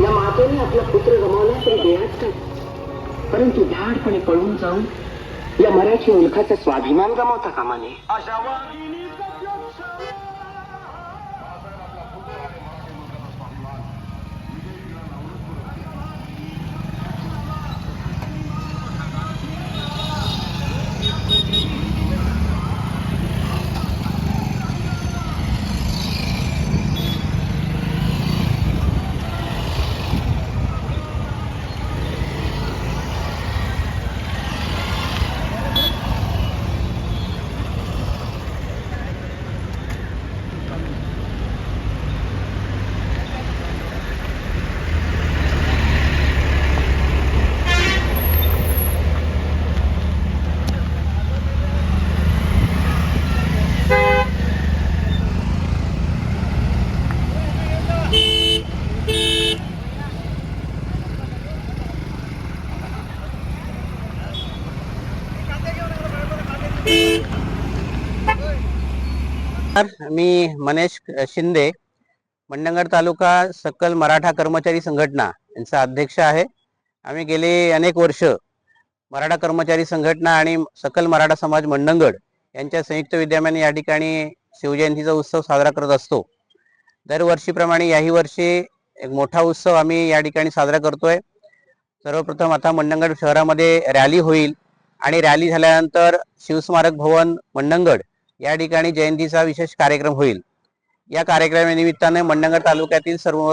या मातेने आपला पुत्र गमावला तरी देहात काय परंतु धाडपणे पळून जाऊन या मराठी मुलखाचा स्वाभिमान गमावता कामाने मी मनेश शिंदे मंडणगड तालुका सकल मराठा कर्मचारी संघटना यांचा अध्यक्ष आहे. आम्ही गेले अनेक वर्ष मराठा कर्मचारी संघटना आणि सकल मराठा समाज मंडणगड यांच्या संयुक्त विद्यमाने या ठिकाणी शिवजयंतीचा उत्सव साजरा करत असतो. दरवर्षीप्रमाणे याही वर्षी एक मोठा उत्सव आम्ही या ठिकाणी साजरा करतोय. सर्वप्रथम आता मंडणगड शहरामध्ये रॅली होईल आणि रॅली झाल्यानंतर शिवस्मारक भवन मंडणगड या ठिकाणी जयंतीचा विशेष कार्यक्रम होईल. या कार्यक्रमानिमित्ताने मंडणगड तालुक्यातील सर्व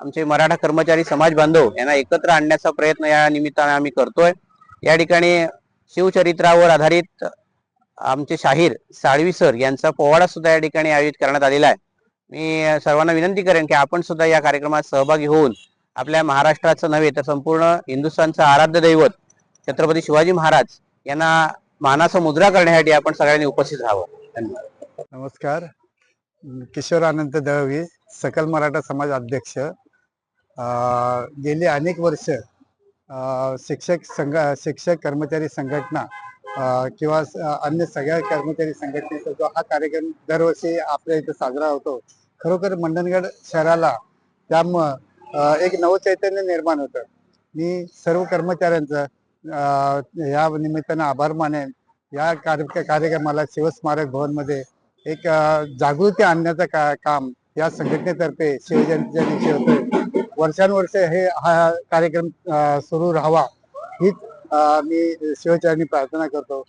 आमचे मराठा कर्मचारी समाज बांधव यांना एकत्र आणण्याचा प्रयत्न या निमित्ताने आम्ही करतोय. या ठिकाणी शिवचरित्रावर आधारित आमचे शाहीर साळवी सर यांचा पोवाडा सुद्धा या ठिकाणी आयोजित करण्यात आलेला आहे. मी सर्वांना विनंती करेन की आपण सुद्धा या कार्यक्रमात सहभागी होऊन आपल्या महाराष्ट्राचं नव्हे तर संपूर्ण हिंदुस्थानचं आराध्य दैवत छत्रपती शिवाजी महाराज यांना मानाचा मुद्रा करण्यासाठी आपण सगळ्यांनी उपस्थित राहावं. धन्यवाद. नमस्कार. किशोर आनंद दळवी सकल मराठा समाज अध्यक्ष. गेली अनेक वर्ष शिक्षक संघ शिक्षक कर्मचारी संघटना किंवा अन्य सगळ्या कर्मचारी संघटनेचा जो हा कार्यक्रम दरवर्षी आपल्या इथं साजरा होतो. खरोखर मंडणगड शहराला त्यामुळं एक नवचैतन्य निर्माण होतं. मी सर्व कर्मचाऱ्यांचं या निमित्तानं आभार मानेन या कार्य कार्यक्रमाला शिवस्मारक भवनमध्ये एक जागृती आणण्याचं का काम या संघटनेतर्फे शिवजयंतीच्या दिवशी होतोय. वर्षानुवर्ष हे हा कार्यक्रम सुरू राहावा हीच मी शिवचरणी प्रार्थना करतो.